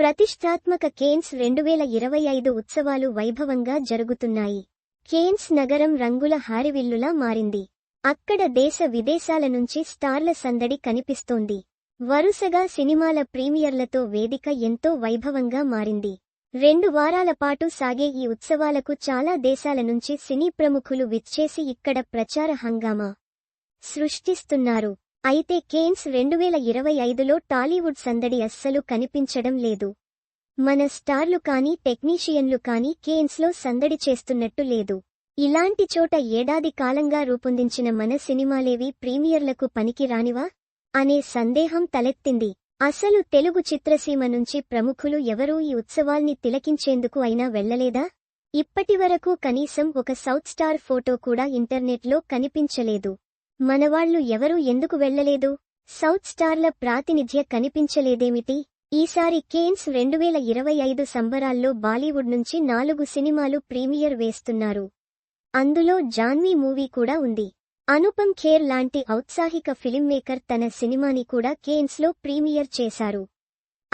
ప్రతిష్టాత్మక కేన్స్ రెండు వేల ఇరవై ఐదు ఉత్సవాలు వైభవంగా జరుగుతున్నాయి. కేన్స్ నగరం రంగుల హారివిల్లులా మారింది. అక్కడ దేశ విదేశాల నుంచి స్టార్ల సందడి కనిపిస్తోంది. వరుసగా సినిమాల ప్రీమియర్లతో వేదిక ఎంతో వైభవంగా మారింది. రెండు వారాల పాటు సాగే ఈ ఉత్సవాలకు చాలా దేశాల నుంచి సినీ ప్రముఖులు విచ్చేసి ఇక్కడ ప్రచార హంగామా సృష్టిస్తున్నారు. అయితే కేన్స్ రెండు వేల ఇరవై ఐదులో టాలీవుడ్ సందడి అస్సలు కనిపించడం లేదు. మన స్టార్లు కానీ టెక్నీషియన్లు కానీ కేన్స్లో సందడి చేస్తున్నట్టు లేదు. ఇలాంటి చోట ఏడాది కాలంగా రూపొందించిన మన సినిమాలేవి ప్రీమియర్లకు పనికిరానివా? అనే సందేహం తలెత్తింది. అసలు తెలుగు చిత్రసీమ నుంచి ప్రముఖులు ఎవరూ ఈ ఉత్సవాల్ని తిలకించేందుకు అయినా వెళ్ళలేదా ఇప్పటివరకు కనీసం ఒక సౌత్ స్టార్ ఫోటో కూడా ఇంటర్నెట్లో కనిపించలేదు. మనవాళ్ళు ఎవరూ ఎందుకు వెళ్ళలేదు సౌత్ స్టార్ల ప్రాతినిధ్య కనిపించలేదేమిటి? ఈసారి కేన్స్ రెండువేల ఇరవై ఐదు సంబరాల్లో బాలీవుడ్ నుంచి నాలుగు సినిమాలు ప్రీమియర్ వేస్తున్నారు. అందులో జాన్వీ మూవీ కూడా ఉంది. అనుపమ్ ఖేర్ లాంటి ఔత్సాహిక ఫిలిం మేకర్ తన సినిమాని కూడా కేన్స్లో ప్రీమియర్ చేశారు.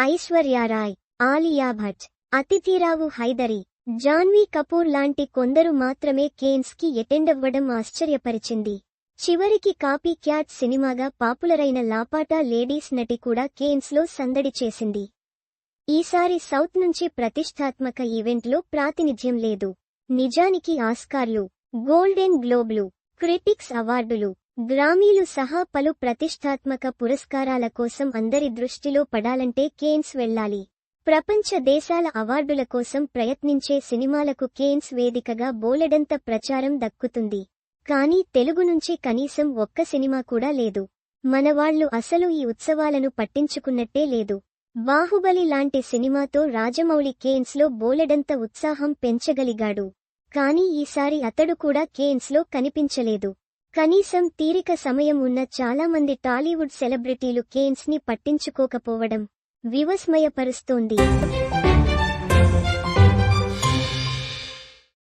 ఐశ్వర్యారాయ్ ఆలియా భట్ అతిథిరావు హైదరి జాన్వీ కపూర్ లాంటి కొందరు మాత్రమే కేన్స్కి ఎటెండవ్వడం ఆశ్చర్యపరిచింది. చివరికి కాపీ క్యాట్ సినిమాగా పాపులరైన లాపాటా లేడీస్ నటి కూడా కేన్స్లో సందడి చేసింది. ఈసారి సౌత్ నుంచి ప్రతిష్టాత్మక ఈవెంట్లో ప్రాతినిధ్యం లేదు. నిజానికి ఆస్కార్లు గోల్డెన్ గ్లోబ్లు క్రిటిక్స్ అవార్డులు గ్రామీలు సహా పలు ప్రతిష్టాత్మక పురస్కారాల కోసం అందరి దృష్టిలో పడాలంటే కేన్స్ వెళ్ళాలి. ప్రపంచ దేశాల అవార్డుల కోసం ప్రయత్నించే సినిమాలకు కేన్స్ వేదికగా బోలెడంత ప్రచారం దక్కుతుంది. కానీ తెలుగు నుంచి కనీసం ఒక్క సినిమా కూడా లేదు. మనవాళ్ళు అసలు ఈ ఉత్సవాలను పట్టించుకున్నట్టే లేదు. బాహుబలి లాంటి సినిమాతో రాజమౌళి కేన్స్లో బోలెడంత ఉత్సాహం పెంచగలిగాడు. కానీ ఈసారి అతడు కూడా కేన్స్లో కనిపించలేదు. కనీసం తీరిక సమయం ఉన్న చాలామంది టాలీవుడ్ సెలబ్రిటీలు కేన్స్ని పట్టించుకోకపోవడం వివస్మయపరుస్తోంది.